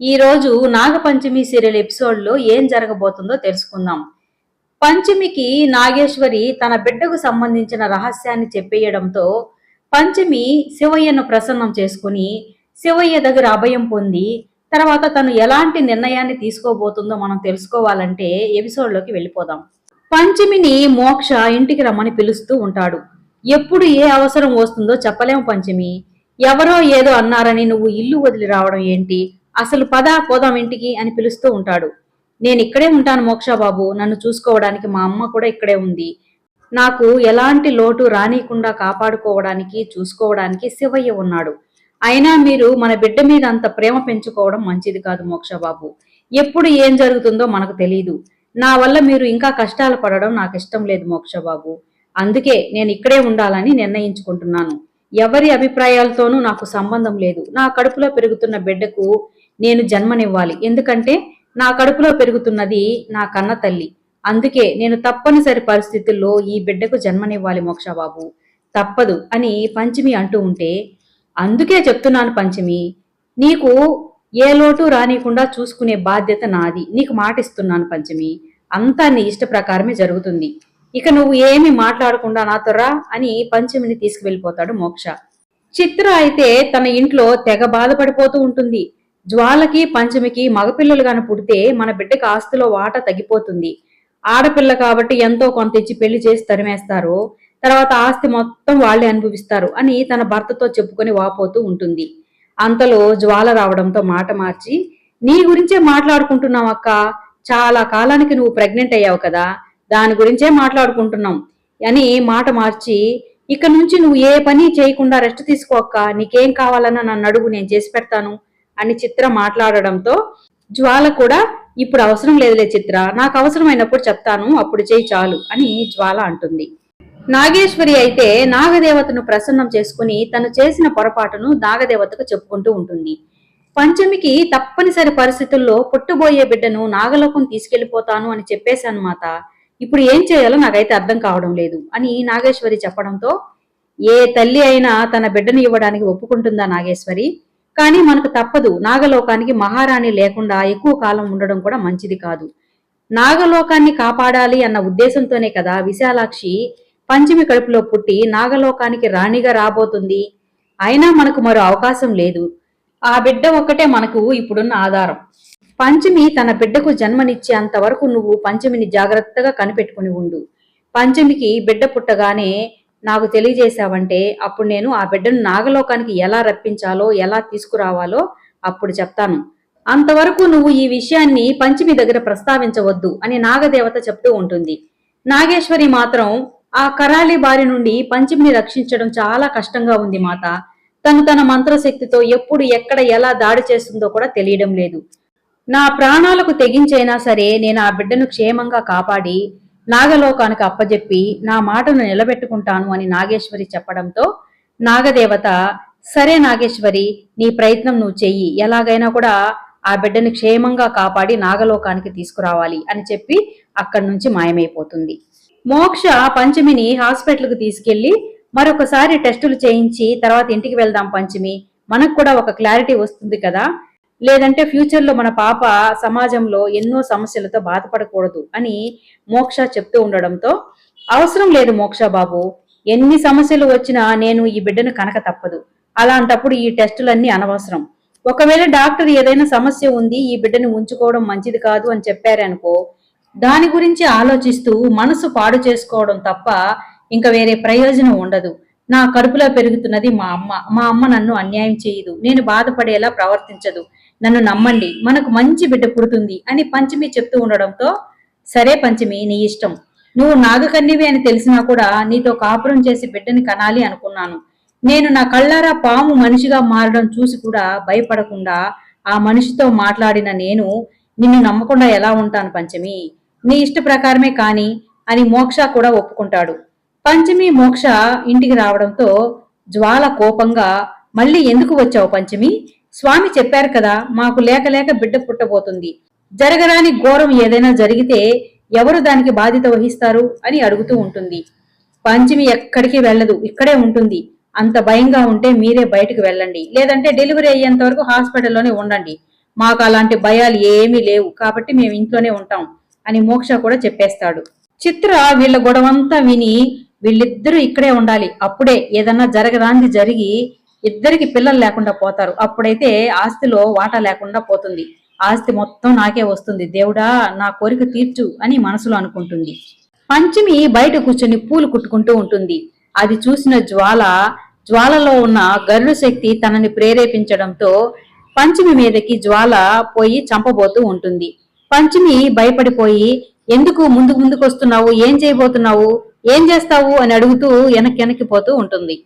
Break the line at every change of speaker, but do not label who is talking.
ఈ రోజు నాగపంచమి సీరియల్ ఎపిసోడ్లో ఏం జరగబోతుందో తెలుసుకుందాం. పంచమికి నాగేశ్వరి తన బిడ్డకు సంబంధించిన రహస్యాన్ని చెప్పేయడంతో పంచమి శివయ్యను ప్రసన్నం చేసుకుని శివయ్య దగ్గర అభయం పొంది తర్వాత తను ఎలాంటి నిర్ణయాన్ని తీసుకోబోతుందో మనం తెలుసుకోవాలంటే ఎపిసోడ్లోకి వెళ్ళిపోదాం. పంచమిని మోక్ష ఇంటికి రమ్మని పిలుస్తూ ఉంటాడు. ఎప్పుడు ఏ అవసరం వస్తుందో చెప్పలేము పంచమి. ఎవరో ఏదో అన్నారని నువ్వు ఇల్లు వదిలి రావడం ఏంటి? అసలు పద పోదాం ఇంటికి అని పిలుస్తూ ఉంటాడు. నేను ఇక్కడే ఉంటాను మోక్ష బాబు నన్ను చూసుకోవడానికి మా అమ్మ కూడా ఇక్కడే ఉంది. నాకు ఎలాంటి లోటు రానియకుండా కాపాడుకోవడానికి చూసుకోవడానికి శివయ్య ఉన్నాడు. అయినా మీరు మన బిడ్డ మీద అంత ప్రేమ పెంచుకోవడం మంచిది కాదు మోక్ష బాబు. ఎప్పుడు ఏం జరుగుతుందో మనకు తెలియదు నా వల్ల మీరు ఇంకా కష్టాలు పడడం నాకు ఇష్టం లేదు మోక్ష బాబు. అందుకే నేను ఇక్కడే ఉండాలని నిర్ణయించుకుంటున్నాను. ఎవరి అభిప్రాయాలతోనూ నాకు సంబంధం లేదు. నా కడుపులో పెరుగుతున్న బిడ్డకు నేను జన్మనివ్వాలి. ఎందుకంటే నా కడుపులో పెరుగుతున్నది నా కన్న తల్లి. అందుకే నేను తప్పనిసరి పరిస్థితుల్లో ఈ బిడ్డకు జన్మనివ్వాలి మోక్షబాబు. తప్పదు అని పంచమి అంటూ ఉంటే అందుకే చెప్తున్నాను పంచమి నీకు ఏ లోటు రానికుండా చూసుకునే బాధ్యత నాది. నీకు మాటిస్తున్నాను పంచమి అంతా నీ ఇష్ట ప్రకారమే జరుగుతుంది. ఇక నువ్వు ఏమి మాట్లాడకుండా నాతో రా అని పంచమిని తీసుకువెళ్ళిపోతాడు మోక్ష. చిత్ర అయితే తన ఇంట్లో తెగ బాధపడిపోతూ ఉంటుంది. జ్వాలకి పంచమికి మగపిల్లలు గాని పుడితే మన బిడ్డకి ఆస్తిలో వాట తగ్గిపోతుంది. ఆడపిల్ల కాబట్టి ఎంతో కొంత ఇచ్చి పెళ్ళి చేసి తరిమేస్తారు. తర్వాత ఆస్తి మొత్తం వాళ్ళే అనుభవిస్తారు అని తన భర్తతో చెప్పుకొని వాపోతూ ఉంటుంది. అంతలో జ్వాల రావడంతో మాట మార్చి నీ గురించే మాట్లాడుకుంటున్నాం అక్క. చాలా కాలానికి నువ్వు ప్రెగ్నెంట్ అయ్యావు కదా. దాని గురించే మాట్లాడుకుంటున్నాం అని మాట మార్చి ఇక నుంచి నువ్వు ఏ పని చేయకుండా రెస్ట్ తీసుకో అక్క. నీకేం కావాలన్నా నన్ను అడుగు నేను చేసి పెడతాను. అని చిత్ర మాట్లాడడంతో జ్వాల కూడా ఇప్పుడు అవసరం లేదులే చిత్ర నాకు అవసరమైనప్పుడు చెప్తాను అప్పుడు చేయి చాలు అని జ్వాల అంటుంది. నాగేశ్వరి అయితే నాగదేవతను ప్రసన్నం చేసుకుని తను చేసిన పొరపాటును నాగదేవతకు చెప్పుకుంటూ ఉంటుంది. పంచమికి తప్పనిసరి పరిస్థితుల్లో పుట్టబోయే బిడ్డను నాగలోకం తీసుకెళ్ళిపోతాను అని చెప్పేశాను మాత. ఇప్పుడు ఏం చేయాలో నాకైతే అర్థం కావడం లేదు అని నాగేశ్వరి చెప్పడంతో ఏ తల్లి అయినా తన బిడ్డను ఇవ్వడానికి ఒప్పుకుంటుందా నాగేశ్వరి? కానీ మనకు తప్పదు. నాగలోకానికి మహారాణి లేకుండా ఎక్కువ కాలం ఉండడం కూడా మంచిది కాదు. నాగలోకాన్ని కాపాడాలి అన్న ఉద్దేశంతోనే కదా విశాలాక్షి పంచమి కడుపులో పుట్టి నాగలోకానికి రాణిగా రాబోతుంది. అయినా మనకు మరో అవకాశం లేదు. ఆ బిడ్డ ఒక్కటే మనకు ఇప్పుడున్న ఆధారం. పంచమి తన బిడ్డకు జన్మనిచ్చే అంతవరకు నువ్వు పంచమిని జాగ్రత్తగా కనిపెట్టుకుని ఉండు. పంచమికి బిడ్డ పుట్టగానే నాకు తెలియజేశావంటే అప్పుడు నేను ఆ బిడ్డను నాగలోకానికి ఎలా రప్పించాలో ఎలా తీసుకురావాలో అప్పుడు చెప్తాను. అంతవరకు నువ్వు ఈ విషయాన్ని పంచమి దగ్గర ప్రస్తావించవద్దు అని నాగదేవత చెప్తూ ఉంటుంది. నాగేశ్వరి మాత్రం ఆ కరాలి బారి నుండి పంచమిని రక్షించడం చాలా కష్టంగా ఉంది మాత. తను తన మంత్రశక్తితో ఎప్పుడు ఎక్కడ ఎలా దాడి చేస్తుందో కూడా తెలియడం లేదు. నా ప్రాణాలకు తెగించైనా సరే నేను ఆ బిడ్డను క్షేమంగా కాపాడి నాగలోకానికి అప్పజెప్పి నా మాటను నిలబెట్టుకుంటాను అని నాగేశ్వరి చెప్పడంతో నాగదేవత సరే నాగేశ్వరి నీ ప్రయత్నం నువ్వు చెయ్యి. ఎలాగైనా కూడా ఆ బిడ్డని క్షేమంగా కాపాడి నాగలోకానికి తీసుకురావాలి అని చెప్పి అక్కడి నుంచి మాయమైపోతుంది. మోక్ష పంచమిని హాస్పిటల్కి తీసుకెళ్ళి మరొకసారి టెస్టులు చేయించి తర్వాత ఇంటికి వెళ్దాం పంచమి. మనకు కూడా ఒక క్లారిటీ వస్తుంది కదా. లేదంటే ఫ్యూచర్లో మన పాప సమాజంలో ఎన్నో సమస్యలతో బాధపడకూడదు అని మోక్ష చెప్తూ ఉండడంతో అవసరం లేదు మోక్ష బాబు. ఎన్ని సమస్యలు వచ్చినా నేను ఈ బిడ్డను కనక తప్పదు. అలాంటప్పుడు ఈ టెస్టులన్నీ అనవసరం. ఒకవేళ డాక్టర్ ఏదైనా సమస్య ఉంది ఈ బిడ్డను ఉంచుకోవడం మంచిది కాదు అని చెప్పారనుకో దాని గురించి ఆలోచిస్తూ మనసు పాడు చేసుకోవడం తప్ప ఇంకా వేరే ప్రయోజనం ఉండదు. నా కడుపులో పెరుగుతున్నది మా అమ్మ. మా అమ్మ నన్ను అన్యాయం చేయదు. నేను బాధపడేలా ప్రవర్తించదు. నన్ను నమ్మండి మనకు మంచి బిడ్డ పుడుతుంది అని పంచమి చెప్తూ ఉండడంతో సరే పంచమి నీ ఇష్టం. నువ్వు నాగకన్నివి అని తెలిసినా కూడా నీతో కాపురం చేసి బిడ్డని కనాలి అనుకున్నాను. నేను నా కళ్ళారా పాము మనిషిగా మారడం చూసి కూడా భయపడకుండా ఆ మనిషితో మాట్లాడిన నేను నిన్ను నమ్మకుండా ఎలా ఉంటాను పంచమి? నీ ఇష్ట ప్రకారమే కాని అని మోక్ష కూడా ఒప్పుకుంటాడు. పంచమి మోక్ష ఇంటికి రావడంతో జ్వాల కోపంగా మళ్ళీ ఎందుకు వచ్చావు పంచమి? స్వామి చెప్పారు కదా మాకు లేక లేక బిడ్డ పుట్టబోతుంది. జరగరాని ఘోరం ఏదైనా జరిగితే ఎవరు దానికి బాధ్యత వహిస్తారు అని అడుగుతూ ఉంటుంది. పంచమి ఎక్కడికి వెళ్ళదు ఇక్కడే ఉంటుంది. అంత భయంగా ఉంటే మీరే బయటకు వెళ్ళండి. లేదంటే డెలివరీ అయ్యేంత వరకు హాస్పిటల్లోనే ఉండండి. మాకు అలాంటి భయాలు ఏమీ లేవు కాబట్టి మేము ఇంట్లోనే ఉంటాం అని మోక్ష కూడా చెప్పేస్తాడు. చిత్ర వీళ్ళ గొడవంతా విని వీళ్ళిద్దరూ ఇక్కడే ఉండాలి. అప్పుడే ఏదన్నా జరగరాంది జరిగి ఇద్దరికి పిల్లలు లేకుండా పోతారు. అప్పుడైతే ఆస్తిలో వాటా లేకుండా పోతుంది. ఆస్తి మొత్తం నాకే వస్తుంది. దేవుడా నా కోరిక తీర్చు అని మనసులో అనుకుంటుంది. పంచమి బయట కూర్చొని పూలు కుట్టుకుంటూ ఉంటుంది. అది చూసిన జ్వాల జ్వాలలో ఉన్న గరుడు శక్తి తనని ప్రేరేపించడంతో పంచమి మీదకి జ్వాల పోయి చంపబోతూ ఉంటుంది. పంచమి భయపడిపోయి ఎందుకు ముందుకు ముందుకు వస్తున్నావు ఏం చేయబోతున్నావు? ఏం చేస్తావు? అని అడుగుతూ వెనక్కి వెనక్కి పోతూ ఉంటుంది.